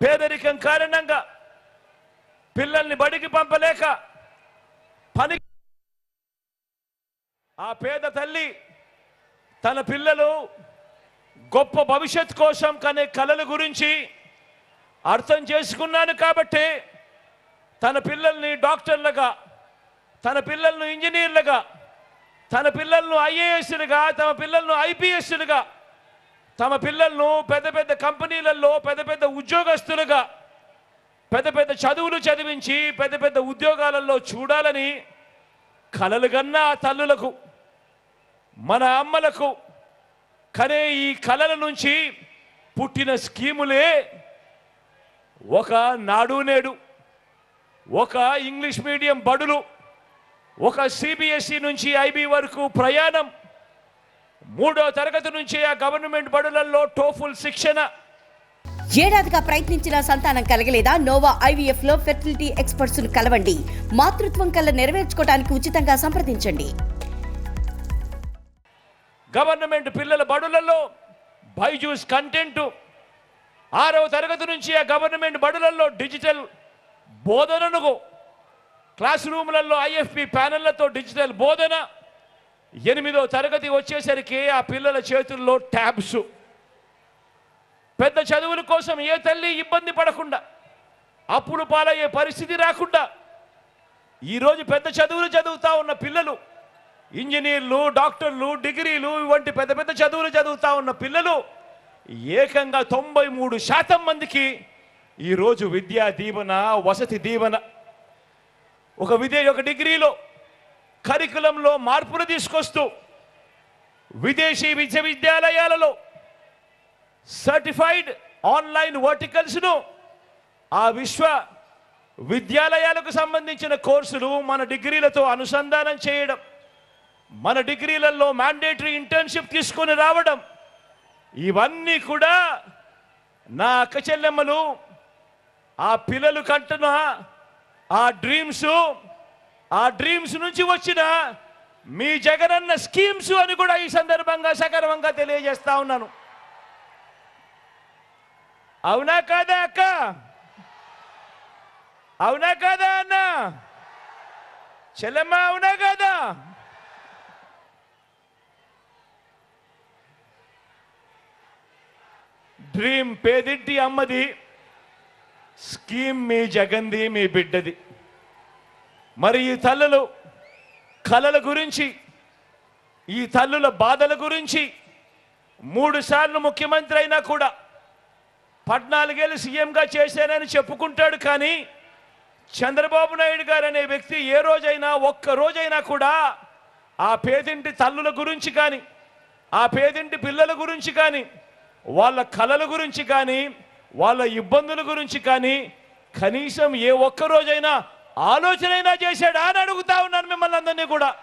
పేదరికం కారణంగా పిల్లల్ని బడికి పంపలేక పని ఆ పేద తల్లి తన పిల్లలు గొప్ప భవిష్యత్ కోసం కనే కళల గురించి అర్థం చేసుకున్నాను కాబట్టి తన పిల్లల్ని డాక్టర్లుగా తన పిల్లలను ఇంజనీర్లుగా తన పిల్లలను ఐఏఎస్లుగా తమ పిల్లలను ఐపీఎస్లుగా తమ పిల్లలను పెద్ద పెద్ద కంపెనీలలో పెద్ద పెద్ద ఉద్యోగస్తులుగా పెద్ద పెద్ద చదువులు చదివించి పెద్ద పెద్ద ఉద్యోగాలలో చూడాలని కలలు కన్న ఆ తల్లులకు మన అమ్మలకు కనే ఈ కళల నుంచి పుట్టిన స్కీములే ఒక నాడు నేడు ఒక ఇంగ్లీష్ మీడియం బడులు ఒక సిబిఎస్ఈ నుంచి ఐబీ వరకు ప్రయాణం మూడో తరగతి నుంచి ఆ గవర్నమెంట్ బడులలో టోఫుల్ శిక్షణ. ఏడాదిగా ప్రయత్నించిన సంతానం కలగలేదా? నోవా ఐవీఎఫ్లో ఫెర్టిలిటీ ఎక్స్పర్ట్స్ను కలవండి. మాతృత్వం కల్లా నెరవేర్చుకోవడానికి ఉచితంగా సంప్రదించండి. గవర్నమెంట్ పిల్లల బడులలో బైజూస్ కంటెంట్. ఆరవ తరగతి నుంచి ఆ గవర్నమెంట్ బడులలో డిజిటల్ బోధనను. క్లాస్ రూమ్లలో ఐఎఫ్పి ప్యానెళ్ళతో డిజిటల్ బోధన. ఎనిమిదో తరగతి వచ్చేసరికి ఆ పిల్లల చేతుల్లో ట్యాబ్స్ పెద్ద చదువుల కోసం ఏ తల్లి ఇబ్బంది పడకుండా అప్పులు పాలయ్యే పరిస్థితి రాకుండా ఈరోజు పెద్ద చదువులు చదువుతూ ఉన్న పిల్లలు ఇంజనీర్లు డాక్టర్లు డిగ్రీలు వంటి పెద్ద పెద్ద చదువులు చదువుతూ ఉన్న పిల్లలు ఏకంగా తొంభై మూడు శాతం మందికి ఈరోజు విద్యా దీవెన వసతి దీవెన. ఒక విద్య ఒక డిగ్రీలో కరికులంలో మార్పులు తీసుకొస్తూ విదేశీ విశ్వవిద్యాలయాలలో సర్టిఫైడ్ ఆన్లైన్ వర్టికల్స్ను ఆ విశ్వ విద్యాలయాలకు సంబంధించిన కోర్సులు మన డిగ్రీలతో అనుసంధానం చేయడం మన డిగ్రీలలో మ్యాండేటరీ ఇంటర్న్షిప్ తీసుకొని రావడం ఇవన్నీ కూడా నా అక్క చెల్లెమ్మలు ఆ పిల్లలు కంటున్న ఆ డ్రీమ్స్ ఆ డ్రీమ్స్ నుంచి వచ్చిన మీ జగనన్న స్కీమ్స్ అని కూడా ఈ సందర్భంగా సగర్వంగా తెలియజేస్తా ఉన్నాను. అవునా కాదా అక్క? అవునా కాదా అన్న? చెల్లెమ్మ అవునా కాదా? డ్రీమ్ పేదింటి అమ్మది స్కీమ్ మీ జగంది మీ బిడ్డది. మరి ఈ తల్లులు కలల గురించి ఈ తల్లుల బాధల గురించి మూడు సార్లు ముఖ్యమంత్రి అయినా కూడా పద్నాలుగేళ్ళు సీఎంగా చేశానని చెప్పుకుంటాడు కానీ చంద్రబాబు నాయుడు గారు అనే వ్యక్తి ఏ రోజైనా ఒక్క రోజైనా కూడా ఆ పేదింటి తల్లుల గురించి కానీ ఆ పేదింటి పిల్లల గురించి కానీ వాళ్ళ కళల గురించి కానీ వాళ్ళ ఇబ్బందుల గురించి కానీ కనీసం ఏ ఒక్క రోజైనా ఆలోచనైనా చేశాడా. అని అడుగుతా ఉన్నాను మిమ్మల్ని అందరినీ కూడా.